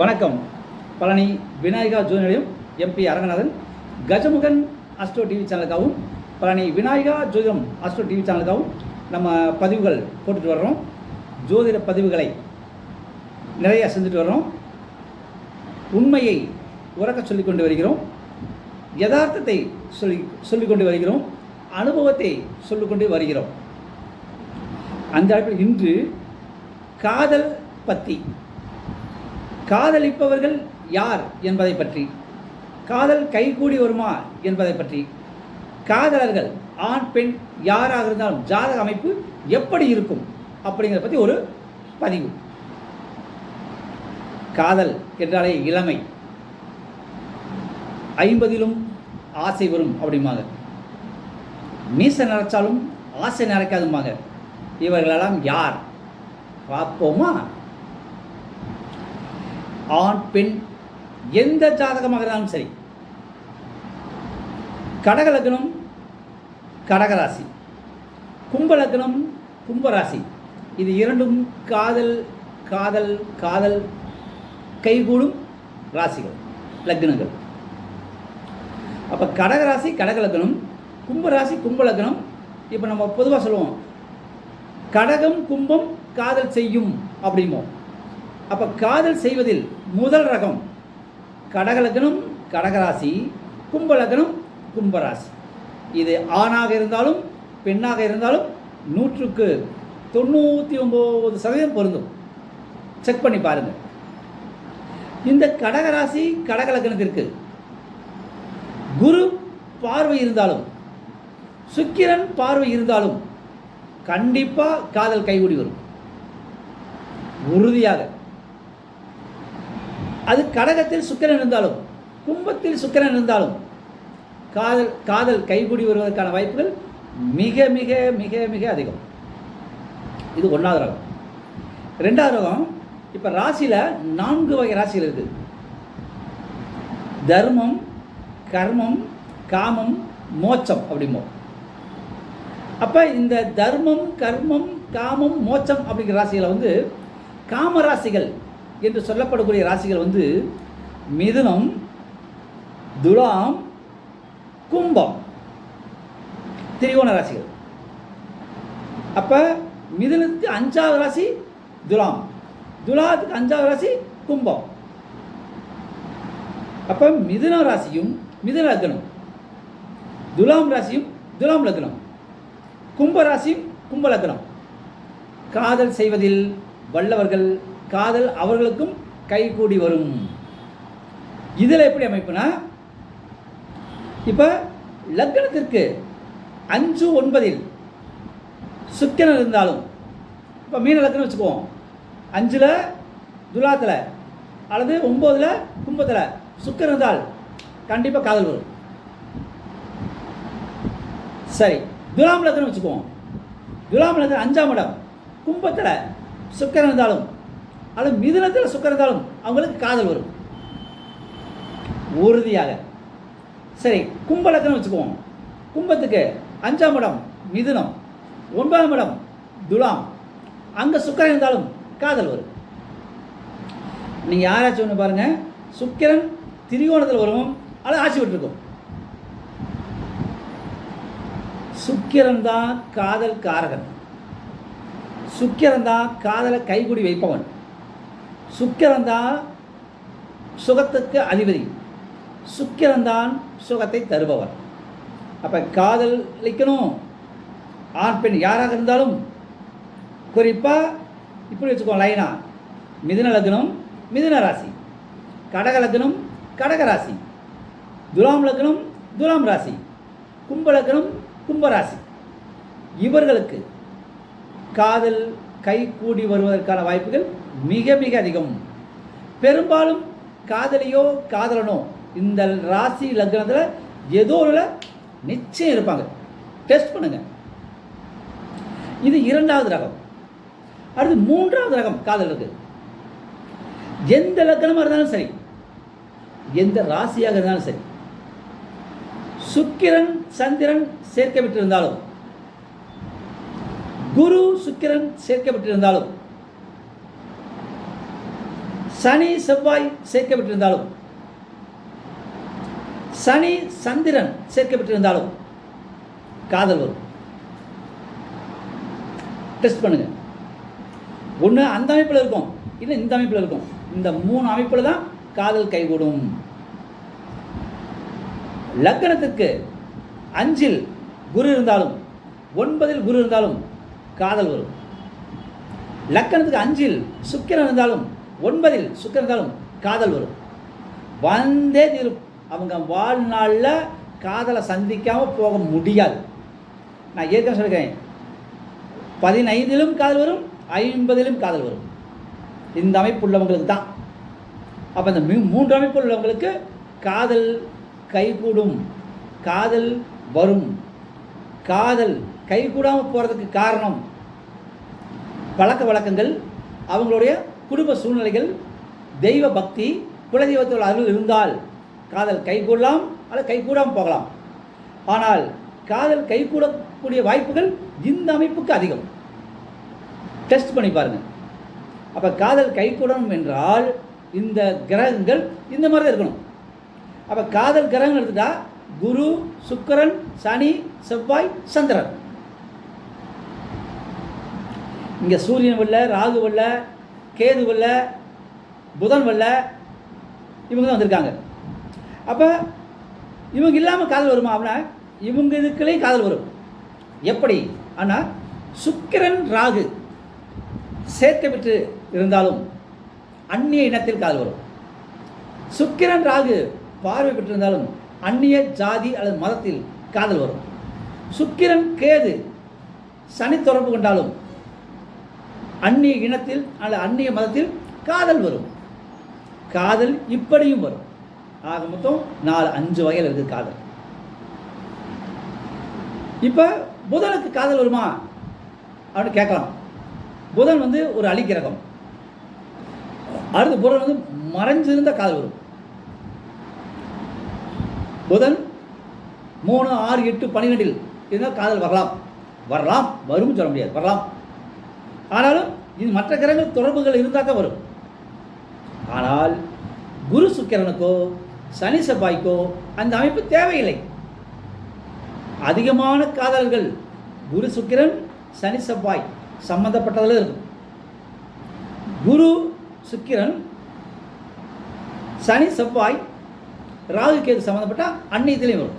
வணக்கம். Palani Vinayaka Jothi M P Aranganathan. Gajamukhan Astro TV சேனலுக்காகவும் Palani Vinayaka ஜோதிடம் astro TV சேனலுக்காகவும் நம்ம பதிவுகள் போட்டுட்டு வர்றோம். ஜோதிட பதிவுகளை நிறைய செஞ்சுட்டு வர்றோம். உண்மையை உறக்க சொல்லிக் கொண்டு வருகிறோம். யதார்த்தத்தை சொல்லி சொல்லிக்கொண்டு வருகிறோம். அனுபவத்தை சொல்லிக்கொண்டு வருகிறோம். அந்த அடிப்படையில் இன்று காதல் பற்றி காதலிப்பவர்கள் யார் என்பதை பற்றி? காதல் கைகூடி வருமா என்பதை பற்றி? காதலர்கள் ஆண் பெண் யாராக இருந்தாலும் ஜாதக அமைப்பு எப்படி இருக்கும் அப்படிங்கிறத பற்றி ஒரு பதிவு. காதல் என்றாலே இளமை. ஐம்பதிலும் ஆசை வரும் அப்படிம்பாங்க. மீசை நரைச்சாலும் ஆசை நரைக்காதும்பாங்க. இவர்களெல்லாம் யார்? பார்ப்போமா? ஆண் பெண் எந்த ஜாதகமாக இருந்தாலும் சரி. கடக லக்னம் கடகராசி கும்ப லக்னம் கும்பராசி இது இரண்டும் காதல் காதல் காதல் கைகூடும் ராசிகள் லக்னங்கள். அப்போ கடகராசி கடக லக்னம் கும்பராசி கும்ப லக்னம். இப்போ நம்ம பொதுவாக சொல்லுவோம் கடகம் கும்பம் காதல் செய்யும் அப்படிம்போம். அப்போ காதல் செய்வதில் முதல் ரகம் கடகலக்கணம் கடகராசி கும்பலக்கணம் கும்பராசி. இது ஆணாக இருந்தாலும் பெண்ணாக இருந்தாலும் நூற்றுக்கு தொண்ணூற்றி ஒம்பது சதவீதம் பொருந்தும். செக் பண்ணி பாருங்கள் இந்த கடகராசி கடகலக்கணத்திற்கு குரு பார்வை இருந்தாலும் சுக்கிரன் பார்வை இருந்தாலும் கண்டிப்பாக காதல் கைகூடி வரும். உறுதியாக. அது கடகத்தில் சுக்கிரன் இருந்தாலும் கும்பத்தில் சுக்கிரன் இருந்தாலும் காதல் காதல் கைகூடி வருவதற்கான வாய்ப்புகள் மிக மிக மிக மிக அதிகம். இது ஒன்றாவது ரகம். ரெண்டாவது ரகம் இப்போ ராசியில் நான்கு வகை ராசிகள் இருக்குது தர்மம் கர்மம் காமம் மோட்சம் அப்படிம்போம். அப்போ இந்த தர்மம் கர்மம் காமம் மோட்சம் அப்படிங்கிற ராசிகளை வந்து காமராசிகள் என்று சொல்லப்படக்கூடிய ராசிகள் வந்து மிதுனம் துலாம் கும்பம் திரிகோண ராசிகள். அப்போ மிதுனத்துக்கு அஞ்சாவது ராசி துலாம். துலாத்துக்கு அஞ்சாவது ராசி கும்பம். அப்போ மிதுன ராசியும் மிதுன லக்னம். துலாம் ராசியும் துலாம் லக்னம். கும்ப ராசியும் கும்ப லக்னம். காதல் செய்வதில் வல்லவர்கள் காதல் அவர்களுக்கும் கைகூடி வரும். இதில் எப்படி அமைப்புனா இப்போ லக்னத்திற்கு அஞ்சு ஒன்பதில் சுக்கிரன் இருந்தாலும் இப்போ மீன லக்னம் வச்சுக்குவோம். அஞ்சில் துலாத்தில் அல்லது ஒம்போதில் கும்பத்தில் சுக்கன் இருந்தால் கண்டிப்பாக காதல் வரும். சரி துலாம் லக்னம் வச்சுக்குவோம். துலாம் லக்னம் அஞ்சாம் இடம் கும்பத்தில் சுக்கிரன் இருந்தாலும் அல்லது மிதுனத்தில் சுக்கிரன் இருந்தாலும் அவங்களுக்கு காதல் வரும். உறுதியாக. சரி கும்ப வச்சுக்குவோம். கும்பத்துக்கு அஞ்சாம் இடம் மிதுனம் ஒன்பதாம் இடம் துலாம். அங்கே சுக்கிரன் இருந்தாலும் காதல் வரும். நீங்கள் யாராச்சும் ஒன்று பாருங்கள் சுக்கிரன் திரிகோணத்தில் வரும் அல்ல ஆட்சி விட்டுருக்கும் சுக்கிரன் தான் காதல் காரகன். சுக்கிரன் தான் காதலை கைகுடி வைப்பவன். சுக்கிரன் தான் சுகத்துக்கு அதிபதி. சுக்கிரன் தான் சுகத்தை தருபவர். அப்போ காதலிக்கணும். ஆண் பெண் யாராக இருந்தாலும் குறிப்பாக இப்படி வச்சுக்கோ லைனா. மிதுன லக்னம் மிதுன ராசி. கடக லக்னம் கடக ராசி. துலாம் லக்னம் துலாம் ராசி. கும்ப லக்னம் கும்பராசி இவர்களுக்கு காதல் கை கூடி வருவதற்கான வாய்ப்புகள் மிக மிக அதிகம். பெரும்பாலும் காதலியோ காதலனோ இந்த ராசி லக்னத்தில் ஏதோ ஒரு நிச்சயம் இருப்பாங்க. டெஸ்ட் பண்ணுங்க. இது இரண்டாவது ரகம். அடுத்து மூன்றாவது ரகம் காதல் எந்த லக்னமாக இருந்தாலும் சரி எந்த ராசியாக இருந்தாலும் சரி சுக்கிரன் சந்திரன் சேர்க்கப்பட்டிருந்தாலும் குரு சுக்கிரன் சேர்க்கப்பட்டிருந்தாலும் சனி செவ்வாய் சேர்க்கப்பட்டிருந்தாலும் சனி சந்திரன் சேர்க்கப்பட்டிருந்தாலும் காதல் வரும். டெஸ்ட் பண்ணுங்க. ஒன்று அந்த அமைப்பில் இருக்கும் இல்லை இந்த அமைப்பில் இருக்கும். இந்த மூணு அமைப்பில் தான் காதல் கைகூடும். லக்கணத்துக்கு அஞ்சில் குரு இருந்தாலும் ஒன்பதில் குரு இருந்தாலும் காதல் வரும். லக்கணத்துக்கு அஞ்சில் சுக்கிரன் இருந்தாலும் ஒன்பதில் சுக்கிரன் இருந்தாலும் காதல் வரும். வந்தே தீரும். அவங்க வாழ்நாளில் காதலை சந்திக்காமல் போக முடியாது. நான் ஏற்கனவே சொல்லிக்கிறேன் பதினைந்திலும் காதல் வரும் ஐம்பதிலும் காதல் வரும். இந்த அமைப்பு உள்ளவங்களுக்கு தான். அப்போ இந்த மூன்று அமைப்பு உள்ளவங்களுக்கு காதல் கைகூடும். காதல் வரும். காதல் கைகூடாமல் போகிறதுக்கு காரணம் பழக்க வழக்கங்கள் அவங்களுடைய குடும்ப சூழ்நிலைகள் தெய்வ பக்தி குலதெய்வத்தோட அருள் இருந்தால் காதல் கைகூடலாம் அல்லது கைகூடாமல் போகலாம். ஆனால் காதல் கைகூடக்கூடிய வாய்ப்புகள் இந்த அமைப்புக்கு அதிகம். டெஸ்ட் பண்ணி பாருங்கள் அப்போ காதல் கைகூடணும் என்றால் இந்த கிரகங்கள் இந்த மாதிரி தான் இருக்கணும். அப்போ காதல் கிரகங்கள் எடுத்துட்டா குரு சுக்கரன் சனி செவ்வாய் சந்திரன். இங்கே சூரியன் வரல ராகு வரல கேது வரல புதன் வரல இவங்க தான் வந்திருக்காங்க. அப்போ இவங்க இல்லாமல் காதல் வருமா? அப்படின்னா இவங்க இதுக்குள்ளேயும் காதல் வரும். எப்படி? ஆனால் சுக்கிரன் ராகு சேர்த்து பெற்று இருந்தாலும் அந்நிய இனத்தில் காதல் வரும். சுக்கிரன் ராகு பார்வை பெற்றிருந்தாலும் அந்நிய ஜாதி அல்லது மதத்தில் காதல் வரும். சுக்கிரன் கேது சனி தொடர்பு கொண்டாலும் அந்நிய இனத்தில் அல்லது அந்நிய மதத்தில் காதல் வரும். காதல் இப்படியும் வரும். ஆக மொத்தம் நாலு அஞ்சு வகையில் இருக்குது காதல். இப்போ புதனுக்கு காதல் வருமா? அப்படின்னு கேட்கலாம். புதன் வந்து ஒரு அலிக்கிரகம். அடுத்து புதன் வந்து மறைஞ்சிருந்த காதல் வரும். புதன் மூணு ஆறு எட்டு பன்னிரெண்டில் இருந்தால் காதல் வரலாம். வரலாம் வரும்னு சொல்ல முடியாது. வரலாம். ஆனாலும் இது மற்ற கிரகங்கள் தொடர்புகள் இருந்தால் தான் வரும். ஆனால் குரு சுக்கிரனுக்கோ சனி செவ்வாய்க்கோ அந்த அமைப்பு தேவையில்லை. அதிகமான காதல்கள் குரு சுக்கிரன் சனி செவ்வாய் சம்பந்தப்பட்டதில் இருக்கும். குரு சுக்கிரன் சனி செவ்வாய் ராகு கேது சம்மந்தப்பட்ட அந்நியத்திலையும் வரும்.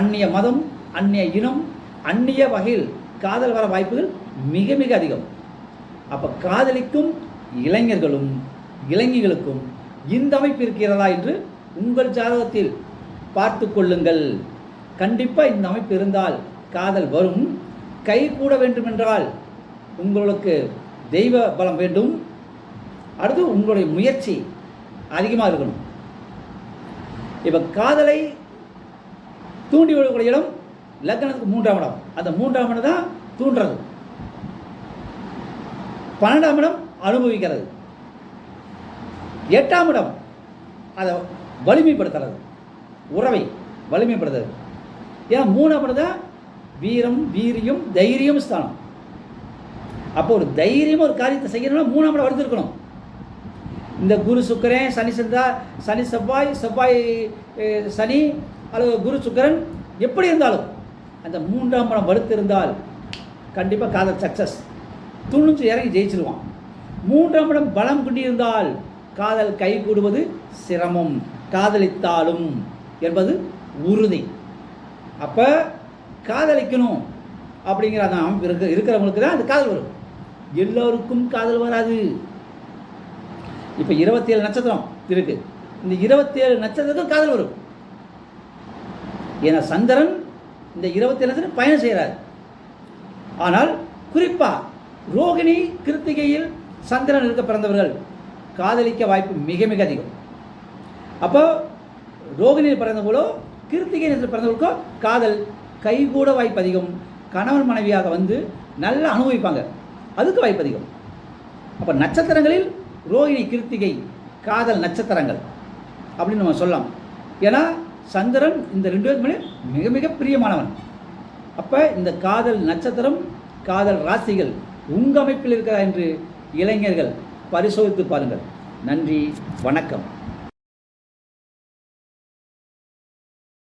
அந்நிய மதம் அந்நிய இனம் அந்நிய வகையில் காதல் வர வாய்ப்புகள் மிக மிக அதிகம். அப்போ காதலிக்கும் இளைஞர்களும் இளைஞர்களுக்கும் இந்த அமைப்பு இருக்கிறதா என்று உங்கள் ஜாதகத்தில் பார்த்து கொள்ளுங்கள். கண்டிப்பாக இந்த அமைப்பு இருந்தால் காதல் வரும். கை கூட வேண்டுமென்றால் உங்களுக்கு தெய்வ பலம் வேண்டும். அடுத்து உங்களுடைய முயற்சி அதிகமாக இருக்கணும். இப்போ காதலை தூண்டி விடக்கூடிய இடம் லக்னத்துக்கு மூன்றாம் இடம். அந்த மூன்றாம் இடம் தான் தூண்டுறது. பன்னெண்டாம் இடம் அனுபவிக்கிறது. எட்டாம் இடம் அதை வலிமைப்படுத்துறது. உறவை வலிமைப்படுத்துறது. ஏன்னா மூணாம் இடம் தான் வீரம் வீரியம் தைரியம் ஸ்தானம். அப்போ ஒரு தைரியமாக ஒரு காரியத்தை செய்யணும்னா மூணாம் இடம் வருத்திருக்கணும் இந்த குரு சுக்கரன் சனி சந்தா சனி செவ்வாய் செவ்வாய் சனி அல்லது குரு சுக்கரன் எப்படி இருந்தாலும் அந்த மூன்றாம் படம் வலுத்து இருந்தால் கண்டிப்பாக காதல் சக்ஸஸ் துணிஞ்சு இறங்கி ஜெயிச்சிருவான். மூன்றாம் இடம் பலம் கொண்டிருந்தால் காதல் கை கூடுவது சிரமம். காதலித்தாலும் என்பது உறுதி. அப்போ காதலிக்கணும் அப்படிங்கிற அந்த அமைப்பு இருக்க இருக்கிறவங்களுக்கு தான் அந்த காதல் வரும். எல்லோருக்கும் காதல் வராது. இப்போ இருபத்தேழு நட்சத்திரம் இருக்கு. இந்த இருபத்தேழு நட்சத்திரத்துக்கும் காதல் வரும். ஏன்னா சந்திரன் இந்த இருபத்தேழு நட்சத்திரம் பயணம் செய்கிறார். ஆனால் குறிப்பாக ரோகிணி கிருத்திகையில் சந்திரன் இருக்க பிறந்தவர்கள் காதலிக்க வாய்ப்பு மிக மிக அதிகம். அப்போ ரோகிணியில் பிறந்தவங்களோ கிருத்திகை நேரத்தில் பிறந்தவர்களுக்கோ காதல் கைகூட வாய்ப்பு அதிகம். கணவன் மனைவியாக வந்து நல்லா அனுபவிப்பாங்க. அதுக்கு வாய்ப்பு அதிகம். அப்போ நட்சத்திரங்களில் ரோகிணி கிருத்திகை காதல் நட்சத்திரங்கள் அப்படின்னு நம்ம சொல்லலாம். ஏன்னா சந்திரன் இந்த ரெண்டு பேருக்குமே மிக மிக பிரியமானவன். அப்போ இந்த காதல் நட்சத்திரம் காதல் ராசிகள் உங்கள் அமைப்பில் இருக்கிறதா என்று இளைஞர்கள் பரிசோதித்து பாருங்கள். நன்றி வணக்கம்.